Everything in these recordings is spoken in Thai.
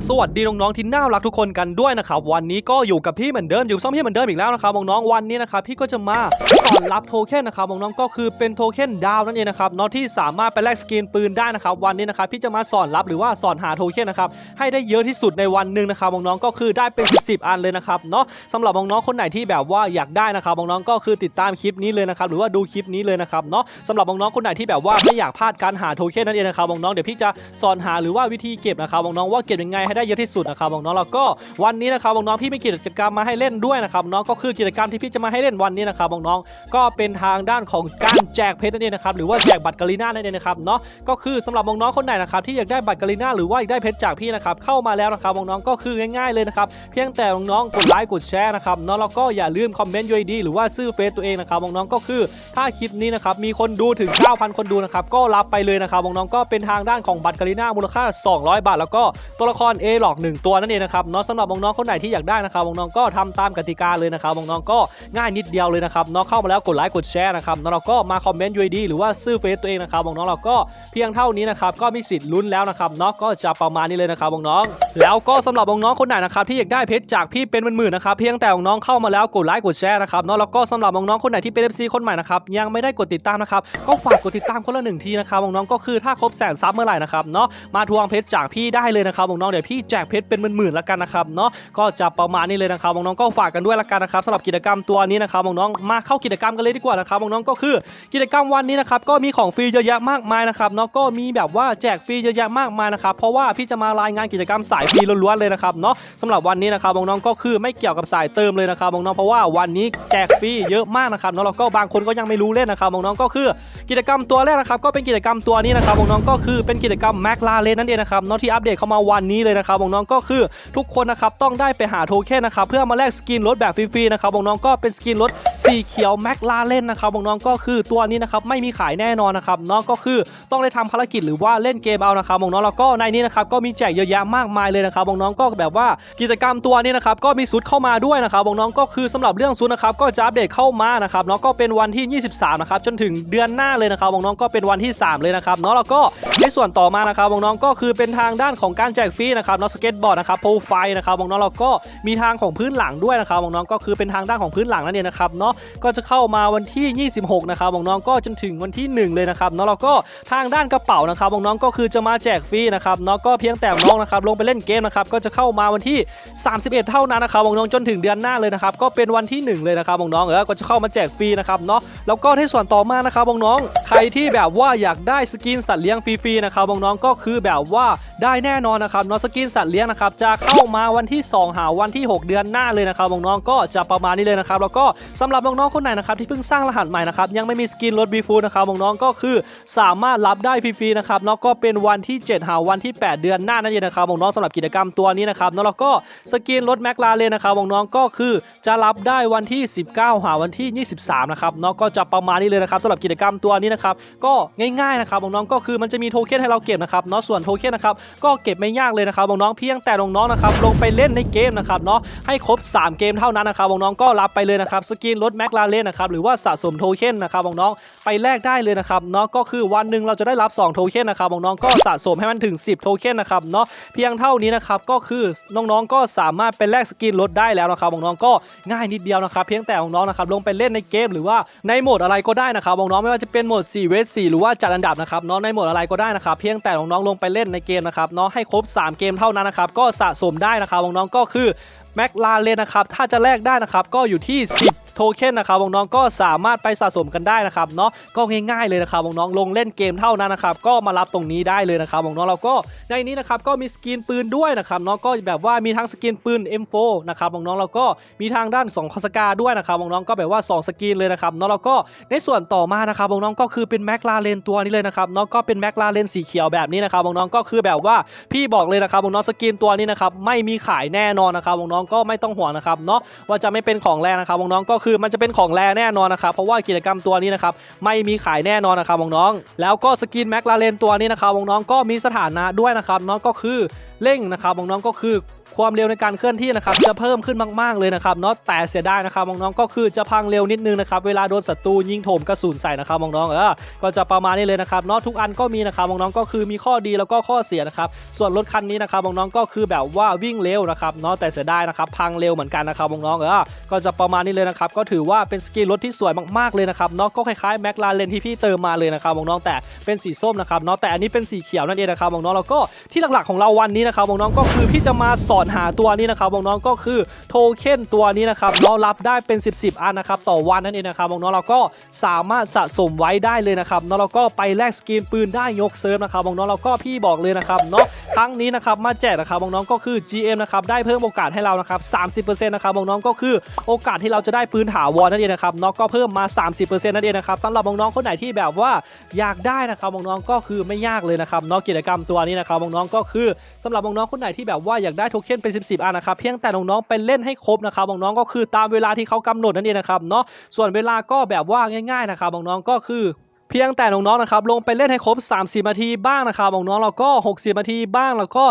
บสวัสดีน้องๆที่น่ารักทุกคนกันด้วยนะครับวันนี้ก็อยู่กับพี่เหมือนเดิมอยู่กับซ่อมพี่เหมือนเดิมอีกแล้วนะครับน้องๆวันนี้นะครับพี่ก็จะมา สอนรับโทเค็นนะครับน้องๆก็คือเป็นโทเค็นดาวนั่นเองนะครับเนาะที่สามารถไปแลกสกินปืนได้นะครับวันนี้นะครับพี่จะมาสอนรับหรือว่าสอนหาโทเค็นนะครับให้ได้เยอะที่สุดในวันหนึ่งนะครับน้องๆก็คือได้เป็น 10 อันเลยนะครับเนาะสำหรับน้องๆคนไหนที่แบบว่าอยากได้นะครับน้องๆก็คือติดตามคลิปนี้เลยนะครับหรือว่าดูคลิปนี้เลยนะครับเนาะสำหรับน้องๆคนไหนที่แบบว่าไม่อยากพลาดการหาโทเค็นนั่นเองนะครับน้องๆเดี๋ยวพี่จะสอนหาหรือว่าวิธีเก็บนะครับน้องๆว่าเก็บยังไงให้ได้เยอะที่สุดนะครับน้องๆแล้วก็วันนี้นะครับน้องๆพี่มีกิจกรรมมาให้เล่นด้วยนะครับน้องก็คือกิจกรรมที่พี่จะมาให้เล่นวันนี้นะครับน้องก็เป็นทางด้านของการแจกเพชรนั่นเองนะครับหรือว่าแจกบัตรกาลีน่านั่นเองนะครับเนาะก็คือสำหรับน้องๆคนไหนนะครับที่อยากได้บัตรกาลีน่าหรือว่าอยากได้เพชรจากพี่นะครับเข้ามาแล้วนะครับน้องๆก็คือง่ายๆเลยนะครับเพียงแต่น้องๆกดไลค์กดแชร์นะครับเนาะแล้วก็อย่าลืมคอมเมนต์ยูดีหรือว่าซื้อเฟซตัวเองนะครับน้องๆก็คือถ้าคลิปนี้นะครับมีคนดูถึง 9,000 คนดูนะครับก็รับไปเลยนะครับน้องๆก็เป็นทางด้านของบัตรกาลีน่ามูลค่า 200 บาท แล้วก็ตัวละคร A หลอก 1 ตัวนั่นเองนะครับเนาะสำหรับน้องๆคนไหนที่อยากได้นะครับน้องๆก็ทำตามกติกาเลยนะครับน้องๆก็ง่ายนิดเดียวเลยนะครับเนาะเข้ามาแล้วกดไลค์กดแชร์นะครับแล้วเราก็มาคอมเมนต์ยูดีหรือว่าซื้อเฟซตัวเองนะครับน้องเราก็เพียงเท่านี้นะครับก็มีสิทธิ์ลุ้นแล้วนะครับเนาะก็จะประมาณนี้เลยนะครับน้องแล้วก็สำหรับน้องคนไหนนะครับที่อยากได้เพชรจากพี่เป็นหมื่นๆนะครับเพียงแต่น้องเข้ามาแล้วกดไลค์กดแชร์นะครับเนาะแล้วก็สำหรับน้องๆคนไหนที่เป็น FC คนใหม่นะครับยังไม่ได้กดติดตามนะครับก็ฝากกดติดตามคนละหนึ่งทีนะครับน้องก็คือถ้าครบแสนซับเมื่อไหร่นะครับเนาะมาทวงเพชรจากพี่ได้เลยนะครับน้องเดี๋ยวพี่แจกเพชรเป็นหมื่นๆแล้วกันนะครับเนาะก็จะประมาณนี้เลยนะครับน้องก็ฝากกันด้วยละกันนะครับสำหรับกิจกรรมตัวนี้นะครับน้องมาเข้ากิจกรรมกันเลยดีกว่านะครับน้องๆก็คือกิจกรรมวันนี้นะครับก็มีของฟรีเยอะแยะมากมายนะครับเนาะก็มีแบบว่าแจกฟรีเยอะแยะมากมายนะครับเพราะว่าพี่จะมารายงานกิจกรรมสายฟรีล้วนๆเลยนะครับเนาะสำหรับวันนี้นะครับน้องๆก็คือไม่เกี่ยวกับสายเติมเลยนะครับน้องๆเพราะว่าวันนี้แจกฟรีเยอะมากนะครับเนาะแล้วก็บางคนก็ยังไม่รู้เล่นนะครับน้องๆก็คือกิจกรรมตัวแรกนะครับก็เป็นกิจกรรมตัวนี้นะครับน้องๆก็คือเป็นกิจกรรมแม็กลาเลนนั่นเองนะครับเนาะที่อัปเดตเข้ามาวันนี้เลยนะครับน้องๆก็คือทุกคนนะครับต้องได้ไปหาโทเค็นนะครับเพื่อมาแลกสกินรถแบบฟรีๆนะครับน้องๆก็เป็นสกินรถสีเขียวแม็กลาเล่นนะครับน้องก็คือตัวนี้นะครับไม่มีขายแน่นอนนะครับเนาะก็คือต้องได้ทำภารกิจหรือว่าเล่นเกมเอานะครับน้องแล้วก็ในนี้นะครับก็มีแจกเยอะแยะมากมายเลยนะครับน้องก็แบบว่ากิจกรรมตัวนี้นะครับก็มีซุดเข้ามาด้วยนะครับน้องก็คือสำหรับเรื่องซุดนะครับก็จะอัปเดตเข้ามานะครับเนาะก็เป็นวันที่ 23นะครับจนถึงเดือนหน้าเลยนะครับน้องก็เป็นวันที่ 3 เลยนะครับเนาะแล้วก็ในส่วนต่อมานะครับน้องก็คือเป็นทางด้านของการแจกฟรีนะครับเนาะสเก็ตบอร์ดนะครับโปรไฟล์นะครับน้องแล้วก็มีทางของพื้นหลังด้วยนะครับน้องก็คือเป็นทางด้านของพื้นหลังนั่นเองนะครับเนาะก็จะเข้ามาวันที่ 26 นะครับน้องๆก็จนถึงวันที่ 1 เลยนะครับเนาะแล้วก็ทางด้านกระเป๋านะครับน้องๆก็คือจะมาแจกฟรีนะครับเนาะก็เพียงแต่น้องนะครับลงไปเล่นเกมนะครับก็จะเข้ามาวันที่ 31 เท่านั้นนะครับน้องๆจนถึงเดือนหน้าเลยนะครับก็เป็นวันที่ 1 เลยนะครับน้องๆเออก็จะเข้ามาแจกฟรีนะครับเนาะแล้วก็ในส่วนต่อมานะครับน้องๆใครที่แบบว่าอยากได้สกินสัตว์เลี้ยงฟรีๆนะครับน้องๆก็คือแบบว่าได้แน่นอนนะครับเนาะสกินสัตว์เลี้ยงนะครับจะเข้ามาวันที่ 2 หาวันที่ 6 เดือนหน้าเลยนะครับน้องๆก็จะประมาณนี้เลยนะครับแล้วก็สำหรับน้องๆคนไหนนะครับที่เพิ่งสร้างรหัสใหม่นะครับยังไม่มีสกินรถบีฟูนะครับน้องๆก็คือสามารถรับได้ฟรีๆนะครับเนาะก็เป็นวันที่ 7 หาวันที่ 8 เดือนหน้านั่นเองนะครับน้องๆสำหรับกิจกรรมตัวนี้นะครับเนาะแล้วก็สกินรถแมคลาเรนนะครับน้องๆก็คือจะรับได้วันที่ 19 หาวันที่ 23 นะครับเนาะก็จะประมาณนี้เลยนะครับสำหรับกิจกรรมตัวนี้นะครับก็ง่ายๆนะครับน้องๆก็คือมันจะมีโทเค็นให้เราเก็บนะครับเนาะส่วนโทเค็นนะครับก็เก็บไม่ยากเลยนะครับน้องๆเพียงแต่น้องๆนะครับลงไปเล่นในเกมนะครับเนาะให้ครบ 3 เกมเท่านั้นนะครับน้องๆก็รับไปเลยนะครับสกินรถแมคลาเรนนะครับหรือว่าสะสมโทเค็นนะครับน้องๆไปแลกได้เลยนะครับเนาะก็คือวันหนึ่งเราจะได้รับ2โทเค็นนะครับน้องๆก็สะสมให้มันถึง 10 โทเค็นนะครับเนาะเพียงเท่านี้นะครับก็คือน้องๆก็สามารถไปแลกสกินรถได้แล้วนะครับน้องๆก็ง่ายนิดเดียวนะครับเพียงแต่น้องๆนะครับลงไปเล่นในเกมหรือว่าในโหมดอะไรก็ได้นะครับน้องๆไม่ว่าจะเป็นโหมด4เวท4หรือว่าจัดอันดับนะครับเนาะในโหมดอะไรก็ได้นะครับเพียงแต่น้องๆลงไปเล่นในเกมนะครับเนาะให้ครบ 3 เกมเท่านั้นนะครับก็สะสมได้นะครับน้องๆก็คือแม็กลาเลนนะครับถ้าจะแลกได้นะครับก็อยู่ที่ 10 เค็นนะครับน้องๆก็สามารถไปสะสมกันได้นะครับเนาะก็ง่ายๆเลยนะครับน้องๆลงเล่นเกมเท่านั้นนะครับก็มารับตรงนี้ได้เลยนะครับน้องๆเราก็ในนี้นะครับก็มีสกินปืนด้วยนะครับเนาะก็แบบว่ามีทั้งสกินปืน M4 นะครับน้องๆเราก็มีทางด้าน2คอสกาด้วยนะครับน้องๆก็แบบว่า 2 สกินเลยนะครับเนาะแล้วก็ในส่วนต่อมานะครับน้องๆก็คือเป็นแม็กลาเลนตัวนี้เลยนะครับเนาะก็เป็นแม็กลาเลนสีเขียวแบบนี้นะครับน้องๆก็คือแบบว่าพี่บอกเลยนะครับน้องๆสกินตัวนี้นะครับไม่มีขายแน่นอนนะครับน้องๆก็ไม่ต้องห่วงนะครับเนาะว่าจะไม่เป็นของแรงนะครับน้องๆก็คือมันจะเป็นของแรแน่นอนนะครับเพราะว่ากิจกรรมตัวนี้นะครับไม่มีขายแน่นอนนะครับน้องๆแล้วก็สกินแม็กลาเลนตัวนี้นะครับน้องๆก็มีสถานะด้วยนะครับน้องก็คือ เร่งนะครับน้องๆก็คือความเร็วในการเคลื่อนที่นะครับจะเพิ่มขึ้นมากๆเลยนะครับเนาะแต่เสียดายนะครับน้องๆก็คือจะพังเร็วนิดนึงนะครับเวลาโดนศัตรูยิงโถมกระสุนใส่นะครับน้องๆเออก็จะประมาณนี้เลยนะครับเนาะทุกอันก็มีนะครับน้องๆก็คือมีข้อดีแล้วก็ข้อเสียนะครับส่วนรถคันนี้นะครับน้องๆก็คือแบบว่าวิ่งเร็วนะครับเนาะแต่เสียดายนะครับพังเร็วเหมือนกันนะครับน้องๆเออก็จะประมาณนี้เลยนะครับก็ถือว่าเป็นสกินรถที่สวยมากๆเลยนะครับเนาะก็คล้ายๆแมคลาเรนที่พี่เติมมาเลยนะครับน้องๆแต่เป็นสีส้มนะครับเนาะแต่อันนี้เป็นสีเขียวนั่นเองนะครับน้องๆแล้วก็ที่หลักๆของเราวันนี้นะครับน้องก็คือพี่จะมาสอนหาตัวนี้นะครับน้องก็คือโทเค็นตัวนี้นะครับเนารับได้เป็น 10 10อันนะครับต่อวันนั่นเองนะครับน้องเราก็สามารถสะสมไว้ได้เลยนะครับเนาะเราก็ไปแลกสกินปืนได้ยกเซิร์ฟนะครับน้องเราก็พี่บอกเลยนะครับเนาะครั้งนี้นะครับมาแจกนะครับน้องก็คือ GM นะครับได้เพิ่มโอกาสให้เรานะครับ30%นะครับน้องก็คือโอกาสที่เราจะได้ปืนถาวรนั่นเองนะครับเนาะก็เพิ่มมา 30%นั่นเองนะครับสำหรับน้องๆคนไหนที่แบบว่าอยากได้นะครับน้องก็คือไม่ยากเลยนะครับเนาะกิจกรรมตัวนี้นะครับน้องก็คือสำหรับน้องๆคนไหนที่แบบว่าอยากได้โทเค็นเป็น10 10อันนะครับเพียงแต่น้องๆไปเล่นให้ครบนะครับน้องๆก็คือตามเวลาที่เขากำหนดนั่นเองนะครับเนาะส่วนเวลาก็แบบว่าง่ายๆนะครับน้องๆก็คือ เพียงแต่น้องๆนะครับลงไปเล่นให้ครบ 30นาทีบ้างนะครับน้องๆแล้วก็ 60นาทีบ้างแล้วก็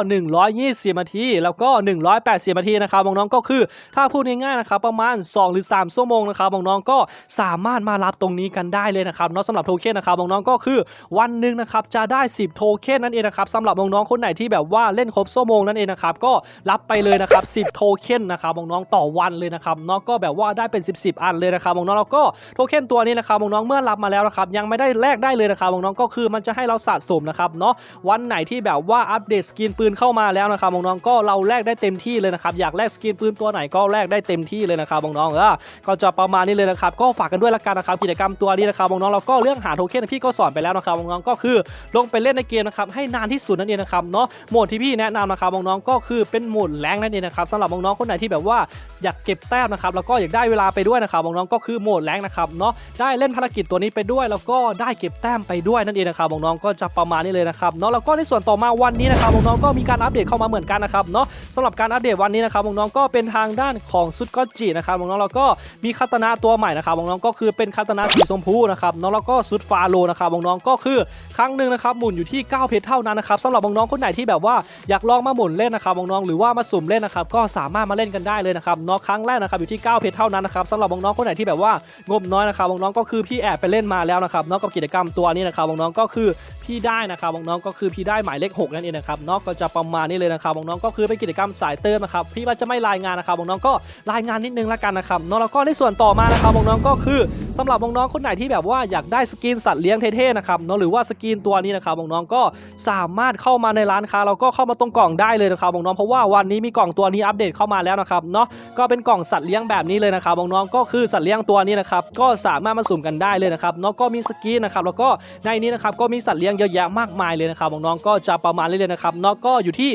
120นาทีแล้วก็ 180นาทีนะครับน้องๆก็คือ ถ้าพูดง่ายๆนะครับประมาณ 2 หรือ 3 ชั่วโมงนะครับน้องๆก็สามารถมารับตรงนี้กันได้เลยนะครับเนาะสำหรับโทเค็นนะครับน้องๆก็คือวันหนึ่งนะครับจะได้ 10 โทเค็นนั่นเองนะครับสำหรับน้องๆคนไหนที่แบบว่าเล่นครบชั่วโมงนั่นเองนะครับก็รับไปเลยนะครับ 10 โทเค็นนะครับน้องๆต่อวันเลยนะครับเนาะก็แบบว่าได้เป็น 10 10 อันเลยนะครับน้องๆแล้วก็โทเค็นตัวนี้นะครับน้องๆเมื่อรับมาแล้วนะครับยังไม่ได้แลกได้เลยนะครับน้องๆก็คือมันจะให้เราสะสมนะครับเนาะวันไหนที่แบบว่าอัปเดตสกินปืนเข้ามาแล้วนะครับน้องๆก็เราแลกได้เต็มที่เลยนะครับอยากแลกสกินปืนตัวไหนก็แลกได้เต็มที่เลยนะครับน้องๆเออก็จะประมาณนี้เลยนะครับก็ฝากกันด้วยละกันนะครับกิจกรรมตัวนี้นะครับน้องๆแล้วก็เรื่องหาโทเค็นพี่ก็สอนไปแล้วนะครับน้องๆก็คือลงไปเล่นในเกมนะครับให้นานที่สุดนั่นเองนะครับเนาะโหมดที่พี่แนะนำนะครับน้องๆก็คือเป็นโหมดแรงนั่นเองนะครับสำหรับน้องๆคนไหนที่แบบว่าอยากเก็บแต้มนะครับแล้วก็อยากได้เวลาไปด้วยนะครับน้องๆก็คือโหมดแรงนะครับเนาะได้เล่นภารกิจตัวนี้ไปด้วยแล้วก็ได้เก็บแต้มไปด้วยนั่นเองนะครับน้องๆก็จะประมาณนี้เลยนะครับเนาะแล้วก็ในส่วนต่อมาวันนี้นะครับน้องๆก็มีการอัปเดตเข้ามาเหมือนกันนะครับเนาะสำหรับการอัปเดตวันนี้นะครับน้องๆก็เป็นทางด้านของซุดก็จินะครับน้องๆแล้วก็มีคาตนาตัวใหม่นะครับน้องๆก็คือเป็นคาตนาสีชมพูนะครับเนาะแล้วก็ซุดฟาโลนะครับน้องๆก็คือครั้งหนึ่งนะครับหมุนอยู่ที่ 9 เพชรเท่านั้นนะครับสำหรับน้องๆคนไหนที่แบบว่าอยากลองมาหมุนเล่นนะครับน้องๆหรือว่ามาสุ่มเล่นนะครับก็สามารถมาเล่นกันได้เลยนะครับเนาะครั้งแรกนะครับอยู่ที่ 9 เพชรเท่านั้นนะครับสำหรับน้องๆคนไหนที่แบบว่างบน้อยนะครับน้องๆก็คือพี่แอบไปเล่นมาแล้วนะครับเนาะกับกิจกรรมตัวนี้นะครับน้องๆก็คือพี่ได้นะครับน้องๆก็คือพี่ได้หมายเลข6นั่นเองนะครับเนาะก็จะประมาณนี้เลยนะครับน้องๆก็คือเป็นกิจกรรมสายเติมนะครับพี่ว่าจะไม่รายงานนะครับน้องๆก็รายงานนิดนึงละกันนะครับเนาะแล้วก็ในส่วนต่อมานะครับน้องๆก็คือสำหรับน้องๆคนไหนที่แบบว่าอยากได้สกินสัตว์เลี้ยงเท่ๆนะครับเนาะหรือว่าสกินตัวนี้นะครับน้องๆก็สามารถเข้ามาในร้านค้าแล้วก็เข้ามาตรงกล่องได้เลยนะครับน้องๆเพราะว่าวันนี้มีกล่องตัวนี้อัปเดตเข้ามาแล้วนะครับเนาะก็เป็นกล่องสัตว์เลี้ยงแบบนี้เลยนะครับน้องๆก็คือสัตว์เลี้ยงตัวนี้นะครับก็สามารถมาสุ่มกันได้เลยนะครับเนาะก็มีสกินนะครับแล้วก็ในนี้นะครับก็มีสัตว์เลี้ยงเยอะแยะมากมายเลยนะครับน้องๆก็จะประมาณนี้เลยนะครับเนาะก็อยู่ที่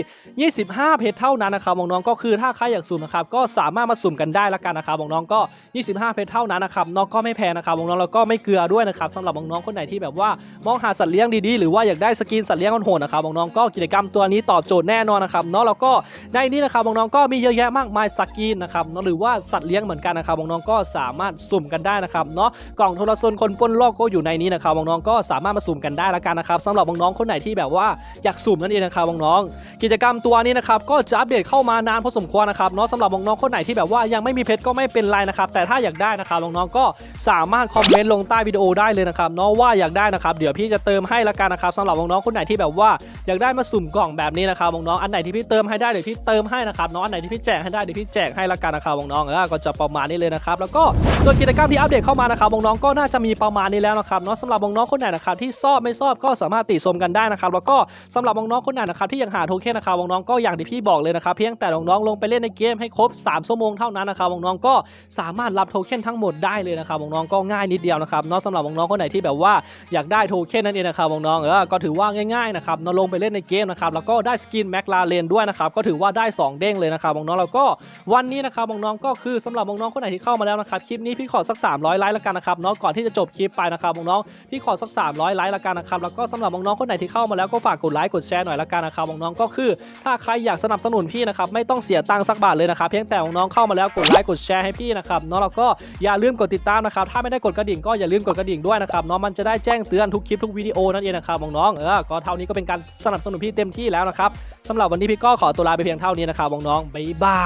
25 เพชรเท่านั้นนะครับน้องๆก็คือถ้าใครอยากสุ่มนะครับก็สามารถมาสุ่มกันได้ละกันนะครับน้องๆก็ 25 เพชรเท่านั้นนะครับน้องก็ไม่แพงนะครับน้องๆแล้วก็ไม่เกลือด้วยนะครับสำหรับน้องๆคนไหนที่แบบว่ามองหาสัตว์เลี้ยงดีๆ หรือว่าอยากได้สกินสัตว์เลี้ยงโหดๆนะครับน้องๆก็กิจกรรมตัวนี้ตอบโจทย์แน่นอนนะครับเนาะแล้วก็ในนี้นะครับน้องๆก็มีเยอะแยะมากมายสกินนะครับเนาะหรือว่าสัตว์เลี้ยงเหมือนกันนะครับน้องๆก็สามารถสุ่มกันได้นะครับเนาะกล่องโทรศัพท์คนป้นโลกก็อยู่ในนี้นะครับน้องๆก็สามารถมาสุ่มกันได้ละกันนะครับสำหรับน้องๆคนไหนที่แบบว่าอยากสุ่มนั่นเองนะครับน้องๆกิจกรรมตัวนี้นะครับก็จะอัปเดตเข้ามานานพอสมควรนะครับเนาะสำหรับน้องๆคนไหนที่แบบว่ายังไม่มีเพชรก็ไม่เป็นไรนะครับแต่ถ้าอยากได้นะครับน้องๆก็สามารถคอมเมนต์ลงใต้วิดีโอได้เลยนะครับเนาะว่าอยากได้นะครับเดี๋ยวพี่จะเติมให้ละกันนะครับสำหรับน้องๆคนไหนที่แบบว่าอยากได้มาสุ่มกล่องแบบนี้นะครับน้องๆอันไหนที่พี่เติมให้ได้เดี๋ยวพี่เติมให้นะครับเนาะอันไหนที่พี่แจกให้ได้เดี๋ยวพี่แจกให้ละกันนะครับน้องๆก็จะประมาณนี้เลยนะครับแล้วก็ส่วนกิจกรรมที่อัปเดตเข้ามานะครับน้องๆก็น่าจะมีประมาณนี้แล้วนะครับเนาะสำหรับน้องๆคนไหนนะครับที่ชอบไม่ชอบก็สามารถติชมกันได้นะครับแล้วก็สำหรับน้องๆคนไหนนะครับที่ยังหาโทเค็นนะครับน้องๆก็อย่างที่พี่บอกเลยนะครับเพียงแต่น้องๆลงไปเล่นในเกมให้ครบ 3 ชั่วโมงเท่านั้นนะครับน้องๆก็สามารถรับโทเค็นทั้งหมดได้เลยนะครับน้องๆก็ง่ายนิดเดียวนะครับเนาะสำหรับน้องๆคนไหนที่แบบว่าอยากได้โทเค็นนั่นเองนะครับน้องๆเออก็ถือว่าง่ายๆนะครับเนาะลงไปเล่นในเกมนะครับแล้วก็ได้สกินแม็กลาเรนด้วยนะครับก็ถือว่าได้สองเด้งเลยนะครับน้องๆแล้วก็วันนี้นะครับน้องๆก็คือสำหรับน้องๆคนไหนที่เข้ามาแล้วนะครับคลิปนี้พี่ขอสัก 300 ไลค์ละกันนะครับเนาะก่อนที่จะจบคลิปไปนะครับน้องพี่ขอสัก 300ไลค์ละกันนะครับแล้วก็สำหรับน้องๆคนไหนที่เข้ามาแล้วก็ฝากกดไลค์กดแชร์หน่อยละกันนะครับน้องๆก็คือ ถ้าใครอยากสนับสนุนพี่นะครับไม่ต้องเสียตังค์สักบาทเลยนะครับเพียงแต่น้องๆเข้ามาแล้วกดไลค์กดแชร์ให้พี่นะครับนาะแล้วก็อย่าลืมกดติดตามนะครับถ้าไม่ได้กดกระดิ่งก็อย่าลืมกดกระดิ่งด้วยนะครับเนาะมันจะได้แจ้งเตือนทุกคลิปทุกวิดีโอนั่นเองนะครับน้องๆเออก็เท่านี้ก็เป็นการสนับสนุนพี่เต็มที่แล้วนะครับสำหรับวันนี้พี่ก็ขอตัวลาไปเพียงเท่านี้นะครับน้องๆบ๊ายบา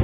ย